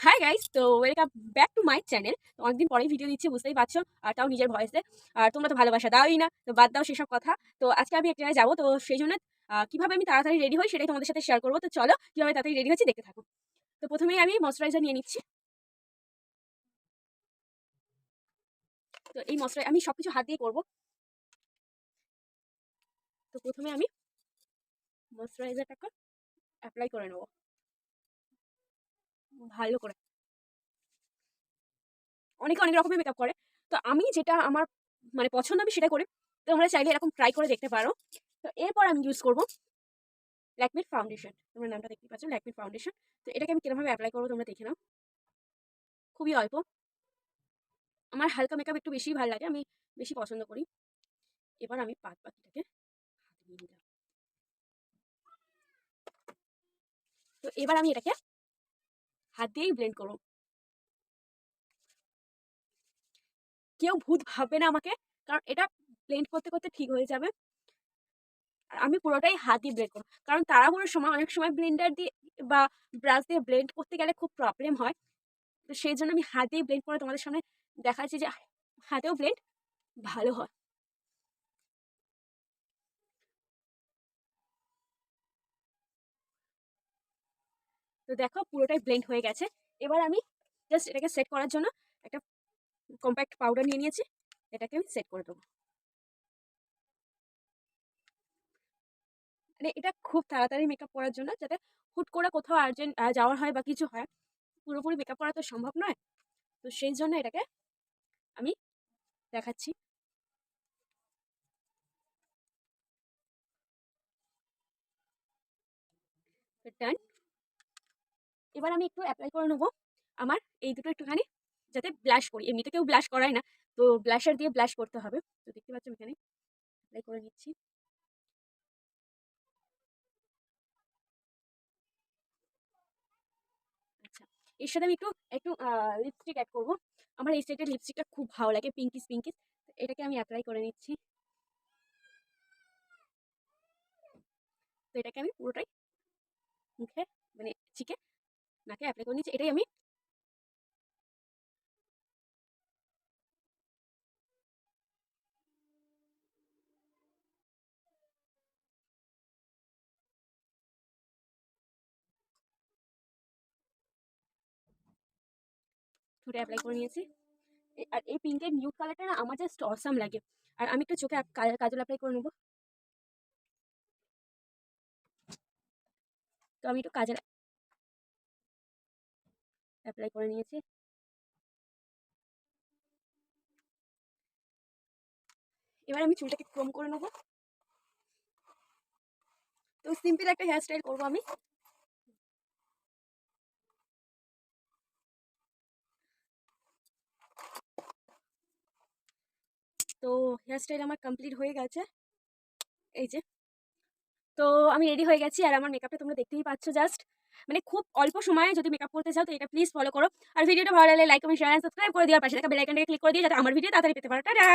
High guys তো welcome back to my channel তো অনেকদিন পরেই ভিডিও দিচ্ছি, বুঝতেই পারছ। আর তাও নিজের ভয়েসে আর তোমরা তো ভালোবাসা দাওই না, তো বাদ দাও সেসব কথা। তো আজকে আমি এক জায়গায় যাব, তো সেই জন্য কীভাবে আমি তাড়াতাড়ি রেডি হই সেটাই তোমাদের সাথে শেয়ার করব। তো চলো, কীভাবে তাড়াতাড়ি রেডি হচ্ছি দেখতে থাকো। তো প্রথমেই আমি ময়শ্চারাইজার নিয়ে নিচ্ছি। তো এই ময়শ্চারাই আমি সব কিছু হাত দিয়ে করব। তো প্রথমে আমি ময়শ্চারাইজারটাকে অ্যাপ্লাই করে নেব। ভালো করে। অনেকে অনেক রকমের মেকআপ করে। তো আমি যেটা আমার মানে পছন্দ আমি সেটা করি। তোমরা চাইলে এরকম ট্রাই করে দেখতে পারো। তো এরপর আমি ইউজ করব ল্যাকমির ফাউন্ডেশন তোমরা নামটা দেখতে পাচ্ছ ল্যাকমির ফাউন্ডেশন তো এটাকে আমি কিরকমভাবে অ্যাপ্লাই করব তোমরা দেখে নাও। খুবই অল্প। আমার হালকা মেকআপ একটু বেশি ভালো লাগে, আমি বেশি পছন্দ করি। এবার আমি পাত পাখিটাকে নিলাম। তো এবার আমি এটাকে হাত দিয়েই ব্লেন্ড করব কেউ ভূত ভাববে না আমাকে, কারণ এটা ব্লেন্ড করতে করতে ঠিক হয়ে যাবে। আর আমি পুরোটাই হাত দিয়ে ব্লেন্ড করব। কারণ তাড়াহুড়োর সময় অনেক সময় ব্লেন্ডার দিয়ে বা ব্রাশ দিয়ে ব্লেন্ড করতে গেলে খুব প্রবলেম হয়। তো সেই জন্য আমি হাত দিয়ে ব্লেন্ড করে তোমাদের সামনে দেখাচ্ছি যে হাতেও ব্লেন্ড ভালো হয়। তো দেখো পুরোটাই ব্লেন্ড হয়ে গেছে। এবার আমি জাস্ট এটাকে সেট করার জন্য একটা কম্প্যাক্ট পাউডার নিয়ে নিয়েছি, এটাকে আমি সেট করে দেবো। মানে এটা খুব তাড়াতাড়ি মেকআপ করার জন্য যাতে হুট করে কোথাও আর্জেন্ট যাওয়ার হয় বা কিছু হয়, পুরোপুরি মেকআপ করা তো সম্ভব নয়। তো সেই জন্য এটাকে আমি দেখাচ্ছি। ডান এবার আমি একটু অ্যাপ্লাই করে নেব আমার এই দুটো একটুখানি, যাতে ব্লাশ করি। এমনিতে কেউ ব্লাশ করায় না, তো ব্লাশার দিয়ে ব্লাশ করতে হবে। তো দেখতে পাচ্ছ এখানে অ্যাপ্লাই করে নিচ্ছি। আচ্ছা এর সাথে আমি একটু একটু লিপস্টিক অ্যাড করব। আমার এই সাইডের লিপস্টিকটা খুব ভালো লাগে পিঙ্কিস পিঙ্কিস এটাকে আমি অ্যাপ্লাই করে নিচ্ছি। তো এটাকে আমি পুরোটাই মুখে মানে চিকে নাকে অ্যাপ্লাই করে নিচ্ছি এটাই আমি ঠোঁটে অ্যাপ্লাই করে নিয়েছি। আর এই পিঙ্কের নিউড কালারটা না আমার জাস্ট অসাম লাগে। আর আমি একটু চোখে কাজল অ্যাপ্লাই করে নেব। তো আমি একটু কাজল অ্যাপ্লাই করে নিয়েছি। এবার আমি চুলটাকে ক্রম করে নেব। তো সিম্পল একটা হেয়ার স্টাইল করব আমি। তো হেয়ার স্টাইল আমার কমপ্লিট হয়ে গেছে। এই যে। তো আমি রেডি হয়ে গেছি আর আমার মেকআপটা তোমরা দেখতেই পাচ্ছ জাস্ট মানে খুব অল্প সময়ে যদি মেকআপ করতে চাও তো এটা প্লিজ ফলো করো। আর ভিডিওটা ভালো লাগলে লাইক কমেন্ট শেয়ার সাবস্ক্রাইব করে দেওয়ার পাশে থাকা বেল আইকনটাকে ক্লিক করে দিও যাতে আমার ভিডিও তাড়াতাড়ি পেতে পারো। টাটা!